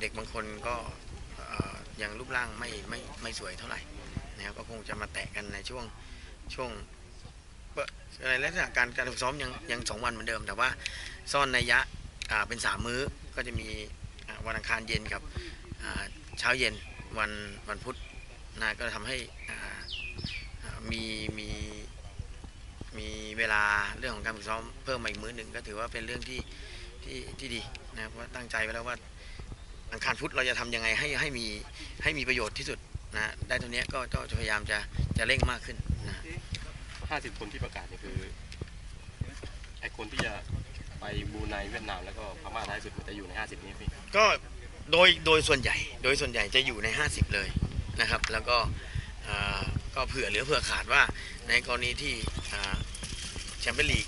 เด็กบางคนก็ยังรูปร่างไม่ไม่ไม่สวยเท่าไหร่นะครับก็คงจะมาแตะกันในช่วงช่วงในลักษณะการการฝึกซ้อมยังยังสองวันเหมือนเดิม แต่ว่าซ่อนในยยะเป็นสามมื้อก็จะมีวันอังคารเย็นกับเช้าเย็นวันวันพุธนะก็ทำให้มีมีมีเวลาเรื่องของการฝึกซ้อมเพิ่มมาอีกมื้อหนึ่งก็ถือว่าเป็นเรื่องที่ที่ที่ดีนะครับว่าตั้งใจไว้แล้วว่า อังคารพุธเราจะทำยังไงให้ให้มีให้มีประโยชน์ที่สุดนะได้ตรงเนี้ยก็ก็จะพยายามจะจะเร่งมากขึ้นนะห้าสิบคนที่ประกาศนี่คือไอคนที่จะไปบรูไนเวียดนามแล้วก็พม่าท้ายสุดมันจะอยู่ในห้าสิบนี้พี่ก็โดยโดยส่วนใหญ่โดยส่วนใหญ่จะอยู่ใน 50 เลยนะครับ แล้วก็อ่าก็เผื่อเหลือเผื่อขาดว่าในกรณีที่อ่าแชมเปี้ยนลีก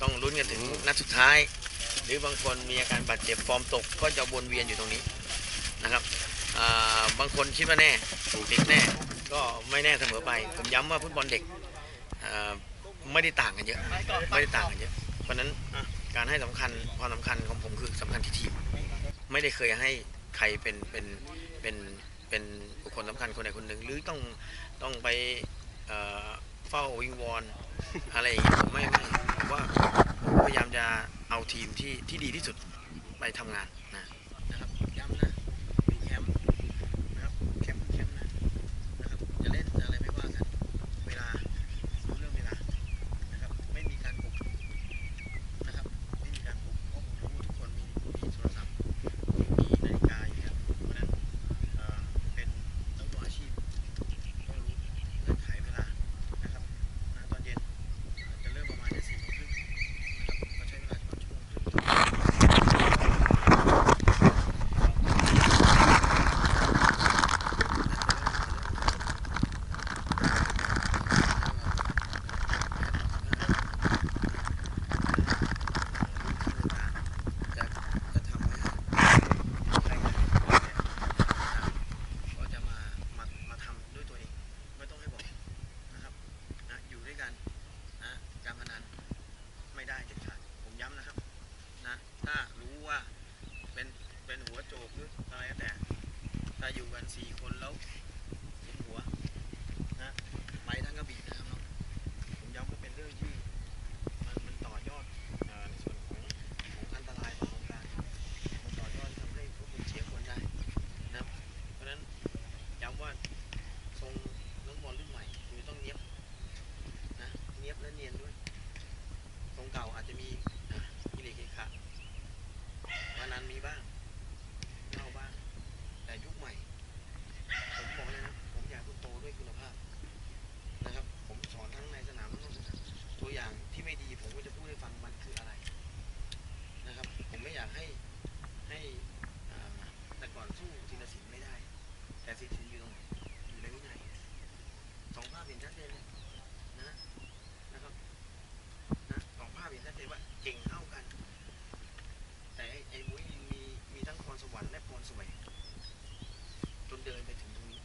ต้องลุ้นกันถึงนัดสุดท้าย หรือบางคนมีอาการบาดเจ็บฟอร์มตกก็จะวนเวียนอยู่ตรงนี้นะครับบางคนคิดว่าแน่ติดแน่ก็ไม่แน่เสมอไป ผมย้ำว่าฟุตบอลเด็กไม่ได้ต่างกันเยอะไม่ได้ต่างกันเยอะ เพราะนั้นการให้สำคัญความสำคัญของผมคือสำคัญที่ทีมไม่ได้เคยให้ใครเป็นเป็นเป็นเป็นบุคคลสำคัญคนใดคนหนึ่งหรือต้องต้องไปเฝ้าวิงวอนอะไรอย่างเงี้ยไม่ไม่ผมว่าพยายามจะ เอาทีมที่ที่ดีที่สุดไปทำงานนะนะครับย้ำนะมีแคมป์นะครับแคมป์แคมป์นะนะครับจะเล่นจะอะไรไม่ว่ากันเวลารู้เรื่องเวลานะครับไม่มีการปลุกนะครับไม่มีการปลุกเพราะผมรู้ทุกคนมีมีโทรศัพท์ มีนาฬิกาอยู่แล้วเพราะฉะนั้นเอ่อเป็นนักบอลอาชีพต้องรู้เงื่อนไขเวลานะครับนะตอนเย็นเอ่อจะเริ่มประมาณจะสี่โมงครึ่งนะครับก็ใช้เวลาประมาณชั่วโมงครึ่งจะจะทำให้ใครก็จะมามามาทำด้วยตัวเอง ไม่ต้องให้บอกนะครับนะอยู่ด้วยกันนะการพนันไม่ได้เด็ดขาดผมย้ำนะครับนะถ้ารู้ว่าเป็น เป็นหัวโจกหรืออะไรก็แต่ถ้าอยู่กันสี่คนแล้วเห็นหัวนะไปทั้งกระบี่นะครับน้องผมย้ำว่าเป็นเรื่องที่มันมันต่อยอดเอ่อในส่วนของของอันตรายต่อวงการ มันต่อยอดทำให้พวกคุณเสียคนได้นะครับ เพราะฉะนั้นย้ำว่าทรงนักบอลรุ่นใหม่คือต้องเนียบนะเนียบและเนียนด้วยทรงเก่าอาจจะมีอะกิเลสเกะขะวานันมีบ้างเน่าบ้าง แต่ยุคใหม่ ผมบอกเลยนะ ผมอยากให้คุณโตด้วยคุณภาพนะครับ ผมสอนทั้งในสนามและนอกสนามตัวอย่างที่ไม่ดีผมก็จะพูดให้ฟังมันคืออะไร นะครับ ผมไม่อยากให้ให้อ่าแต่ก่อนสู้ทีละสินไม่ได้ แต่สินสินอยู่ตรงไหนอยู่ในวินัยสองภาพเห็นชัดเจนเลยนะนะครับนะสองภาพเห็นชัดเจนว่าเก่งเท่ากัน แต่ไอ้ไอ้มุ้ยมีมีทั้งพรสวรรค์และพรแสวงจนเดินไปถึงตรงนี้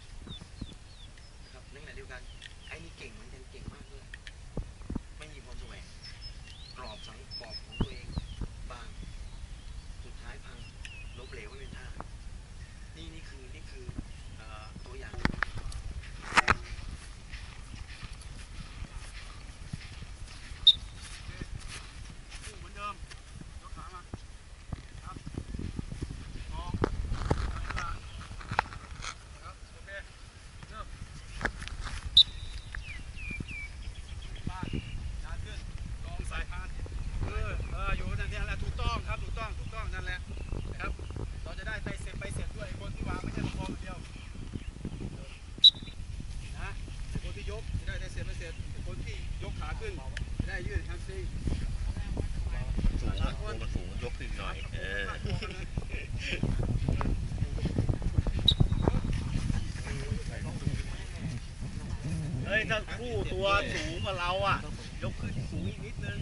นะครับในขณะเดียวกันไอ้นี่เก่งเหมือนกันเก่งมากด้วยไม่มีพรแสวงกรอบสังกรอบของตัวเอง บางสุดท้ายพังล้มเหลวไม่เป็นท่า นี่นี่คือนี่คือเอ่อตัวอย่าง เหมือนเดิมยกขามาครับมองเวลาครับโอเคเริ่มบ้านยานขึ้นลองสายพานเออเอออยู่นั่นแหละถูกต้องครับถูกต้องถูกต้องนั่นแหละนะครับ เราจะได้ไปเสร็จไปเสร็จด้วยไอ้คนที่วางไม่ใช่ประคองอย่างเดียวนะไอ้คนที่ยกจะได้ได้เสร็จไปเสร็จไอ้คนที่ยก ขึ้นได้ยืดแฮมสตริงสูงอะตัวมันสูงยกขึ้นหน่อยเออเฮ้ยถ้าคู่ตัวสูงกว่าเราอะ ยกขึ้นสูงอีกนิดนึง